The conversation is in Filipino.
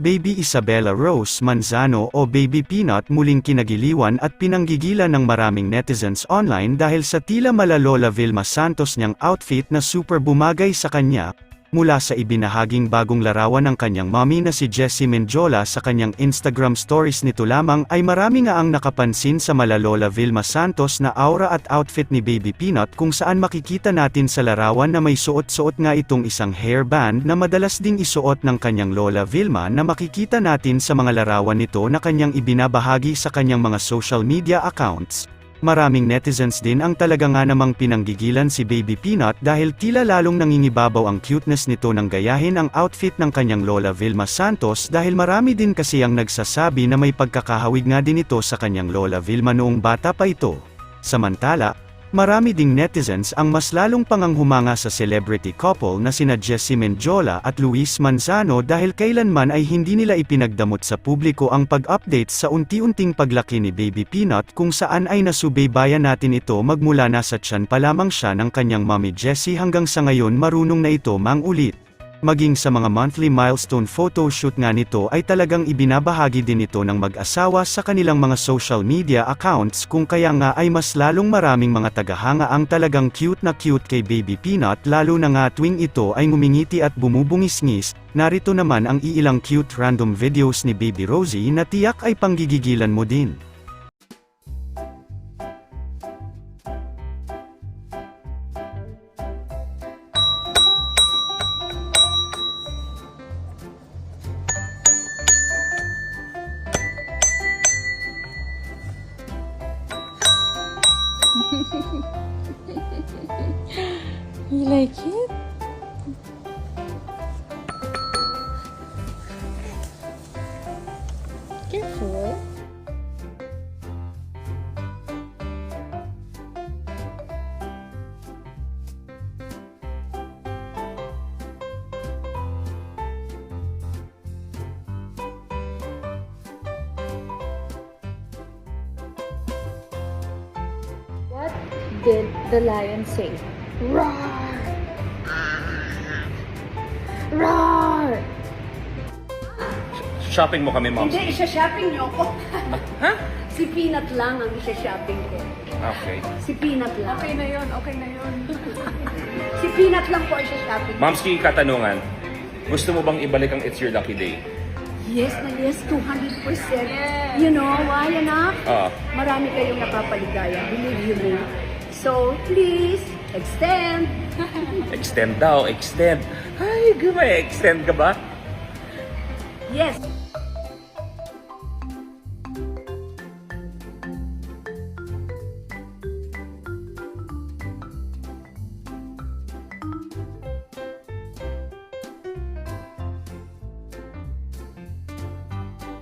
Baby Isabella Rose Manzano o Baby Peanut muling kinagiliwan at pinanggigilan ng maraming netizens online dahil sa tila malalola Vilma Santos niyang outfit na super bumagay sa kanya, mula sa ibinahaging bagong larawan ng kanyang mommy na si Jessie Menjola sa kanyang Instagram stories nito lamang ay marami nga ang nakapansin sa malalola Vilma Santos na aura at outfit ni Baby Peanut kung saan makikita natin sa larawan na may suot-suot nga itong isang hairband na madalas ding isuot ng kanyang lola Vilma na makikita natin sa mga larawan nito na kanyang ibinabahagi sa kanyang mga social media accounts. Maraming netizens din ang talaga nga namang pinanggigilan si Baby Peanut dahil tila lalong nangingibabaw ang cuteness nito ng gayahin ang outfit ng kanyang lola Vilma Santos dahil marami din kasi ang nagsasabi na may pagkakahawig nga din ito sa kanyang lola Vilma noong bata pa ito. Samantala, marami ding netizens ang mas lalong panganghumanga sa celebrity couple na sina Jessie Menjola at Luis Manzano dahil kailanman ay hindi nila ipinagdamot sa publiko ang pag-update sa unti-unting paglaki ni Baby Peanut kung saan ay nasubaybayan natin ito magmula nasa tiyan pa lamang siya ng kanyang mommy Jessie hanggang sa ngayon marunong na ito mang ulit. Maging sa mga monthly milestone photoshoot nga nito ay talagang ibinabahagi din ito ng mag-asawa sa kanilang mga social media accounts kung kaya nga ay mas lalong maraming mga tagahanga ang talagang cute na cute kay Baby Peanut lalo na nga tuwing ito ay ngumingiti at bumubungis-ngis, narito naman ang iilang cute random videos ni Baby Rosie na tiyak ay panggigigilan mo din. You like it? Careful. Did the lion say? Roar! Roar! Shopping mo kami, mom. Hindi, isa-shopping niyo ako. Ha? si Peanut lang ang isa-shopping ko. Okay. Si Peanut lang. Okay na yun, okay na yun. Si Peanut lang po isa-shopping. Momski, katanungan. Gusto mo bang ibalik ang It's Your Lucky Day? Yes na yes, 200%. You know why, anak? Ah. Marami kayong napapaligaya, believe you me. So, please, extend. Extend daw, extend. Ay, gumay, extend ka ba? Yes.